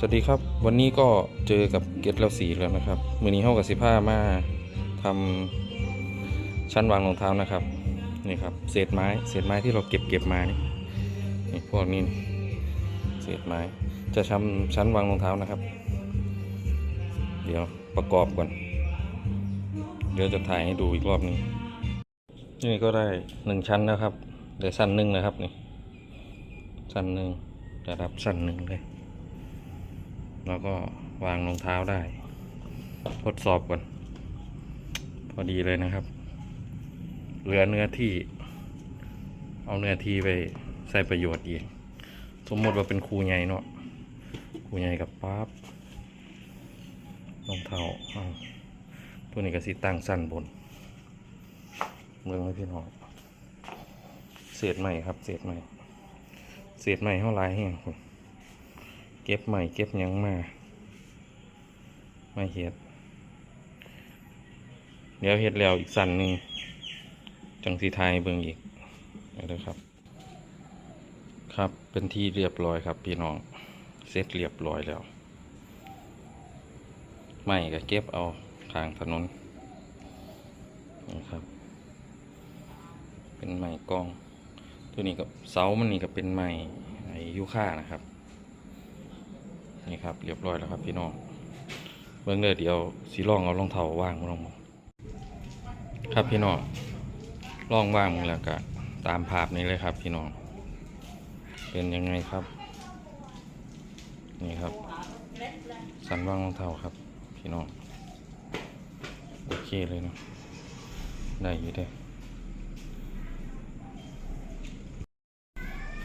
สวัสดีครับ วันนี้ก็เจอกับเกตแล้วสีแล้วนะครับมือนี้เข้ากับสิผ้ามาทำชั้นวางรองเท้านะครับนี่ครับเศษไม้เศษไม้ที่เราเก็บเก็บมานี่นี่พวกนี้เศษไม้จะทำชั้นวางรองเท้านะครับ เดี๋ยวประกอบก่อนเดี๋ยวจะถ่ายให้ดูอีกรอบนึงนี่ก็ได้หนึ่งชั้นนะครับเดี๋ยวชั้นหนึ่งนะครับนี่ชั้นหนึ่งระดับชั้นหนึ่งเลย แล้วก็วางรองเท้าได้ ทดสอบก่อน พอดีเลยนะครับ เหลือเนื้อที่ เอาเนื้อที่ไปใส่ประโยชน์อีก สมมติว่าเป็นครูใหญ่เนาะครูใหญ่กับปั๊บรองเท้าอ้าวตัวนี้ก็สิตั้งสั้นบน เมืองไว้พี่น้องเศษใหม่ครับ เศษใหม่เศษใหม่เท่าไรแห้งคุณ เก็บใหม่เก็บยังมาไม่เห็ดเดี๋ยวเห็ดแล้วอีกสันหนึ่งจังสีไทยเบิ่งอีกนะครับ ครับเป็นที่เรียบร้อยครับ พี่น้องเสร็จเรียบร้อยแล้วไม่ก็เก็บเอาทางถนนนี่ครับ เป็นไม้กอง ตัวนี้กับเสามันนี่ก็เป็นไม้ไอยูค่านะครับ นี่ครับเรียบร้อยแล้วครับพี่น้องเบื้องเด้อเดี๋ยวสีลองเอารองเท้าว่างลองมองครับพี่น้องลองว่างมึงแล้วก็ตามภาพนี้เลยครับพี่น้องเป็นยังไงครับ นี่ครับ สันว่างรองเท้าครับ พี่น้องโอเคเลยเนาะได้อยู่เด้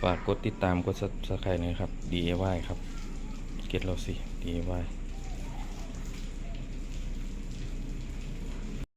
ฝากกดติดตามกดซับสไครต์นะครับ DIY ครับ เก็ตเราสิ DIY